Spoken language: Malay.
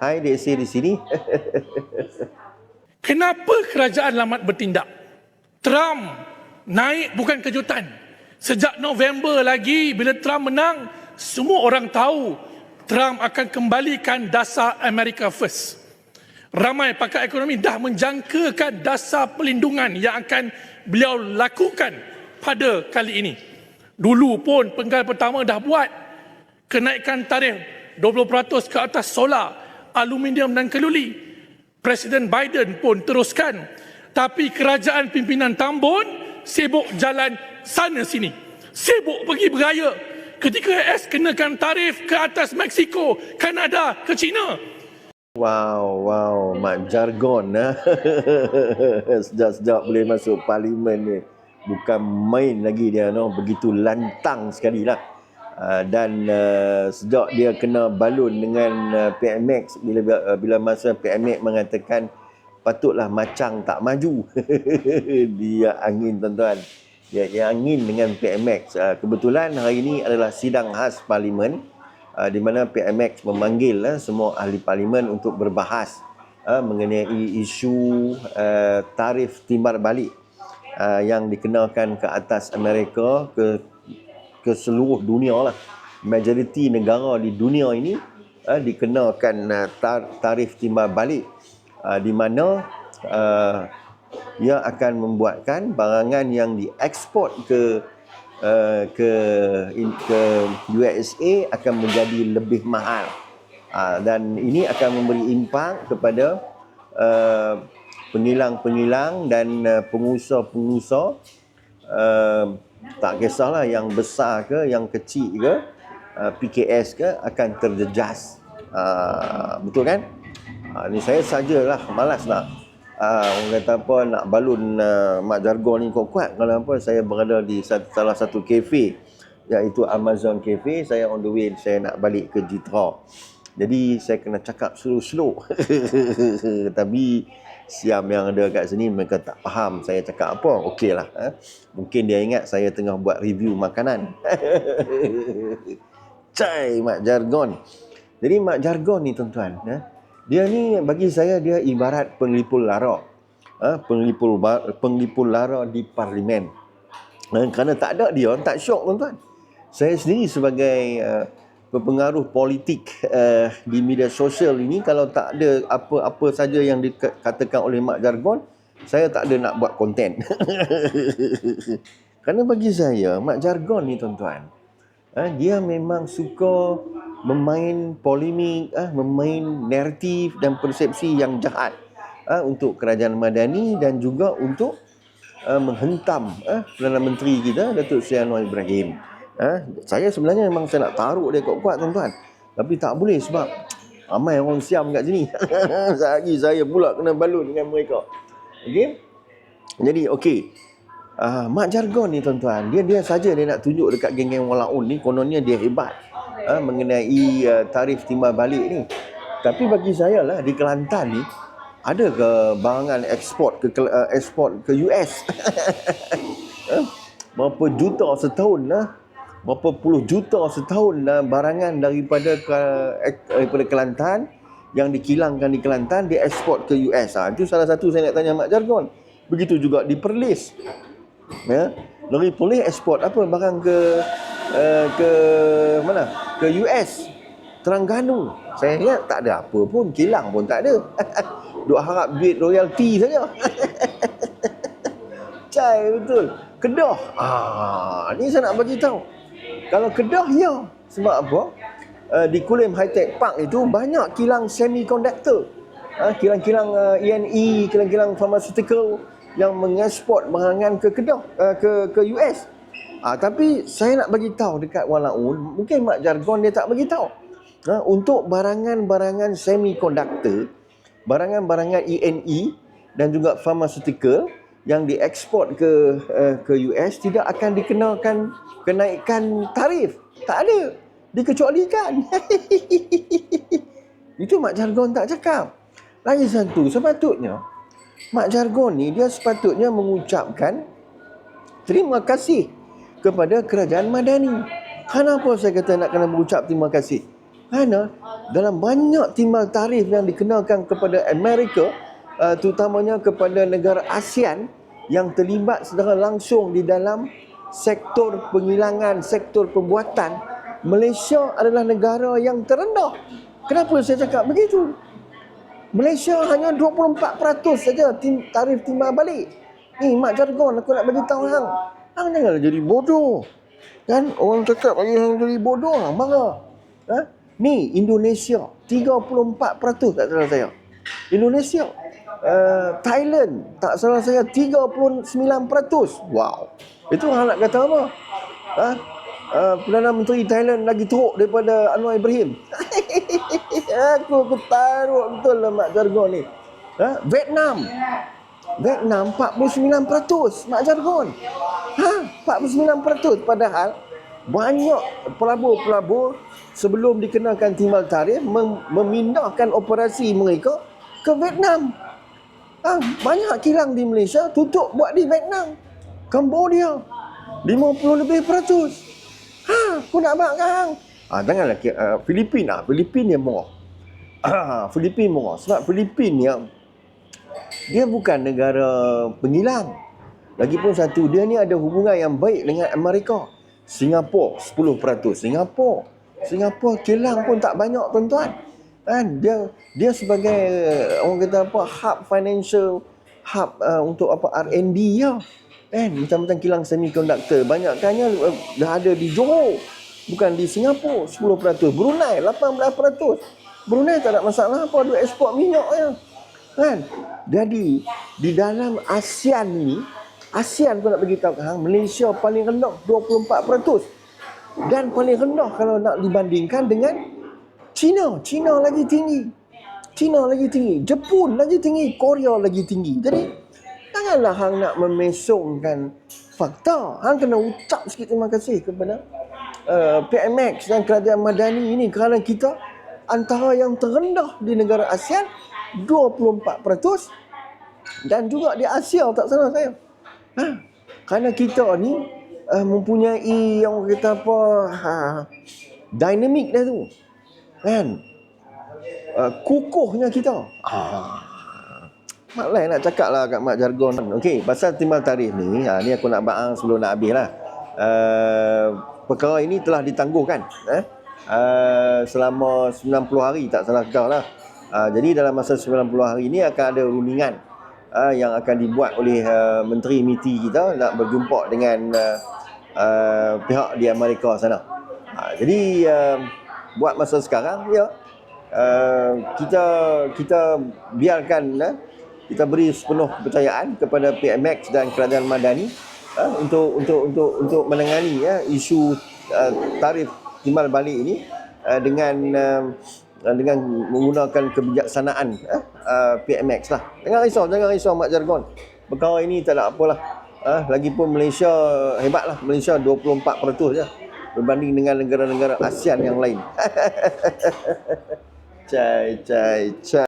Hai, Dek Si di sini. Kenapa kerajaan lambat bertindak? Trump naik bukan kejutan. Sejak November lagi bila Trump menang, semua orang tahu Trump akan kembalikan dasar America First. Ramai pakar ekonomi dah menjangkakan dasar perlindungan yang akan beliau lakukan pada kali ini. Dulu pun penggal pertama dah buat kenaikan tarif 20% ke atas solar, aluminium dan keluli. Presiden Biden pun teruskan. Tapi kerajaan pimpinan Tambun sibuk jalan sana sini. Sibuk pergi beraya. Ketika AS kenakan tarif ke atas Mexico, Kanada, ke China. Wow, wow, mak jargon nah. Sejak-sejak boleh masuk parlimen ni. Bukan main lagi dia no, begitu lantang sekali lah. Uh, dan uh, sejak dia kena balun dengan uh, PMX bila bila masa PMX mengatakan patutlah macang tak maju. Dia angin tuan-tuan. Dia, dia angin dengan PMX uh, kebetulan hari ini adalah sidang khas parlimen uh, di mana PMX memanggil uh, semua ahli parlimen untuk berbahas uh, mengenai isu uh, tarif timbal balik uh, yang dikenakan ke atas Amerika ke ke seluruh dunia lah. Majoriti negara di dunia ini uh, dikenakan uh, tar, tarif timbal balik uh, di mana uh, ia akan membuatkan barangan yang diekspor ke uh, ke in, ke USA akan menjadi lebih mahal. Uh, dan ini akan memberi impak kepada uh, pengilang-pengilang dan uh, pengusaha-pengusaha uh, tak kisahlah yang besar ke yang kecil ke uh, PKS ke akan terjejas. Uh, betul kan? Uh, ni saya sajalah malas nak uh, orang kata apa nak balun uh, mak jargon ni kuat-kuat. Kalau apa saya berada di salah satu kafe iaitu Amazon Cafe. Saya on the way saya nak balik ke Jitra jadi saya kena cakap slow-slow tapi siam yang ada kat sini mereka tak faham saya cakap apa okey lah eh? mungkin dia ingat saya tengah buat review makanan cai mak jargon jadi mak jargon ni tuan-tuan eh? dia ni bagi saya dia ibarat penglipul lara eh? penglipul, penglipul lara di parlimen eh? kerana tak ada dia tak syok tuan-tuan saya sendiri sebagai uh, berpengaruh politik uh, di media sosial ini kalau tak ada apa-apa saja yang dikatakan oleh Mak Jargon saya tak ada nak buat konten. Kerana bagi saya Mak Jargon ni tuan-tuan uh, dia memang suka memain polemik uh, memain naratif dan persepsi yang jahat uh, untuk kerajaan madani dan juga untuk uh, menghentam uh, Perdana Menteri kita Datuk Seri Anwar Ibrahim Ha? Saya sebenarnya memang saya nak taruh dia kuat-kuat tuan-tuan. Tapi tak boleh sebab ramai orang siam kat sini. Sehari saya pula kena balun dengan mereka. Okey? Jadi okey. Uh, Mak Jargon ni tuan-tuan, dia dia saja dia nak tunjuk dekat geng-geng walaun ni kononnya dia hebat. Uh, mengenai uh, tarif timbal balik ni. Tapi bagi saya lah di Kelantan ni ada ke barangan ekspor ke uh, ekspor ke US? uh, berapa juta setahun lah berapa puluh juta setahun barangan daripada daripada Kelantan yang dikilangkan di Kelantan diekspor ke US. Ha, itu salah satu saya nak tanya Mak Jargon. Begitu juga di Perlis. Ya. Lori Perlis ekspor apa barang ke uh, ke mana? Ke US. Terengganu. Saya ingat tak ada apa pun, kilang pun tak ada. Duk harap duit royalty saja. Cai betul. Kedah. Ah, ni saya nak bagi tahu. Kalau Kedah ya. Sebab apa? Uh, di Kulim High Tech Park itu banyak kilang semiconductor. Uh, kilang-kilang uh, ENE, kilang-kilang pharmaceutical yang mengeksport barangan ke Kedah, uh, ke ke US. Uh, tapi saya nak bagi tahu dekat Walaun, mungkin mak jargon dia tak bagi tahu. Uh, untuk barangan-barangan semiconductor, barangan-barangan ENE dan juga pharmaceutical yang diekspor ke uh, ke US tidak akan dikenakan kenaikan tarif. Tak ada. Dikecualikan. Itu Mak Jargon tak cakap. Lagi satu, sepatutnya Mak Jargon ni dia sepatutnya mengucapkan terima kasih kepada kerajaan Madani. Kenapa saya kata nak kena mengucap terima kasih? Kerana dalam banyak timbal tarif yang dikenakan kepada Amerika uh, terutamanya kepada negara ASEAN yang terlibat secara langsung di dalam sektor penghilangan, sektor pembuatan Malaysia adalah negara yang terendah. Kenapa saya cakap begitu? Malaysia hanya 24% saja tarif timbal balik. Ni mak jargon aku nak bagi tahu hang. Hang janganlah jadi bodoh. Kan orang cakap bagi hang jadi bodoh hang marah. Ha? Ni Indonesia 34% tak salah saya. Indonesia uh, Thailand tak salah saya 39%. Wow. Itu hang nak kata apa? Ha? Uh, Perdana Menteri Thailand lagi teruk daripada Anwar Ibrahim. aku aku taruh betul lah mak jargon ni. Ha? Vietnam. Vietnam 49% mak jargon. Ha, 49% padahal banyak pelabur-pelabur sebelum dikenakan timbal tarif mem- memindahkan operasi mereka ke Vietnam. Ha, banyak kilang di Malaysia tutup buat di Vietnam. Cambodia 50 lebih peratus. Ha, aku nak buat kan? Ha, janganlah uh, Filipin ah, Filipin yang murah. Filipin murah sebab Filipin yang dia bukan negara pengilang. Lagipun satu, dia ni ada hubungan yang baik dengan Amerika. Singapura 10%. Singapura. Singapura kilang pun tak banyak tuan-tuan. Kan dia dia sebagai orang kata apa hub financial hub uh, untuk apa R&D ya. Kan macam-macam kilang semiconductor banyakkannya uh, dah ada di Johor. Bukan di Singapura 10%. Brunei 18%. Brunei tak ada masalah apa dia ekspor minyak ya. Kan? Jadi di dalam ASEAN ni ASEAN pun nak beritahu ke hang Malaysia paling rendah 24%. Dan paling rendah kalau nak dibandingkan dengan China, China lagi tinggi. China lagi tinggi, Jepun lagi tinggi, Korea lagi tinggi. Jadi janganlah hang nak memesongkan fakta. Hang kena ucap sikit terima kasih kepada uh, PMX dan kerajaan Madani ini kerana kita antara yang terendah di negara ASEAN 24% dan juga di Asia tak salah saya. Ha, kerana kita ni uh, mempunyai yang kata apa ha, dinamik dah tu. Kan? Uh, kukuhnya kita. Ah. Mak lain nak cakap lah kat mak jargon. Okey, pasal timbal tarif ni, ha, ni aku nak bahang sebelum nak habis lah. Uh, perkara ini telah ditangguhkan. Eh? Uh, selama 90 hari tak salah kau lah. Uh, jadi dalam masa 90 hari ini akan ada rundingan uh, yang akan dibuat oleh uh, Menteri MITI kita nak berjumpa dengan uh, uh, pihak di Amerika sana. Uh, jadi uh, buat masa sekarang ya uh, kita kita biarkan uh, kita beri sepenuh kepercayaan kepada PMX dan kerajaan Madani uh, untuk untuk untuk untuk menangani ya isu uh, tarif timbal balik ini uh, dengan uh, dengan menggunakan kebijaksanaan uh, uh, PMX lah. Jangan risau, jangan risau Mak Jargon. Perkara ini tak ada apalah. Uh, lagipun Malaysia hebatlah. Malaysia 24% je berbanding dengan negara-negara ASEAN yang lain. cai cai cai.